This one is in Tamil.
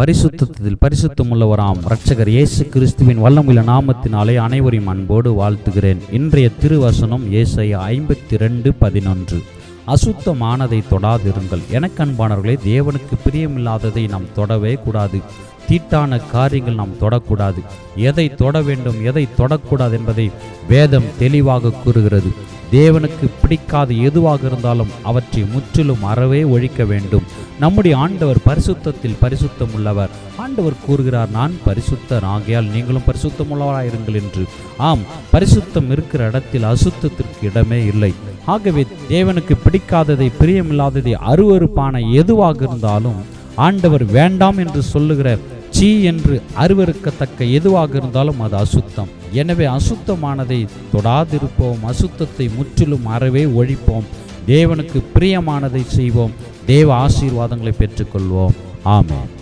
பரிசுத்தத்தில் பரிசுத்தமுள்ளவராம். இரட்சகர் இயேசு கிறிஸ்துவின் வல்லமுள்ள நாமத்தினாலே அனைவரையும் அன்போடு வாழ்த்துகிறேன். இன்றைய திருவசனம் ஏசைய ஐம்பத்தி ரெண்டு பதினொன்று. அசுத்தமானதை தொடாதிருங்கள். எனக்கு அன்பானவர்களே தேவனுக்கு பிரியமில்லாததை நாம் தொடவே கூடாது. தீட்டான காரியங்கள் நாம் தொடக்கூடாது. எதை தொட வேண்டும் எதை தொடக்கூடாது என்பதை வேதம் தெளிவாக கூறுகிறது. தேவனுக்கு பிடிக்காத எதுவாக இருந்தாலும் அவற்றை முற்றிலும் அறவே ஒழிக்க வேண்டும். நம்முடைய ஆண்டவர் பரிசுத்தத்தில் பரிசுத்தம் உள்ளவர் ஆண்டவர் கூறுகிறார் நான் பரிசுத்தர் ஆகையால் நீங்களும் பரிசுத்தமுள்ளவராயிருங்கள் என்று. ஆம் பரிசுத்தம் இருக்கிற இடத்தில் அசுத்தத்திற்கு இடமே இல்லை. ஆகவே தேவனுக்கு பிடிக்காததை பிரியமில்லாததை அருவருப்பான எதுவாக இருந்தாலும் ஆண்டவர் வேண்டாம் என்று சொல்லுகிற சீ என்று அருவறுக்கத்தக்க எதுவாக இருந்தாலும் அது அசுத்தம். எனவே அசுத்தமானதை தொடாதிருப்போம் அசுத்தத்தை முற்றிலும் அறவே ஒழிப்போம். தேவனுக்கு பிரியமானதை செய்வோம். தேவ ஆசீர்வாதங்களை பெற்றுக்கொள்வோம். ஆமாம்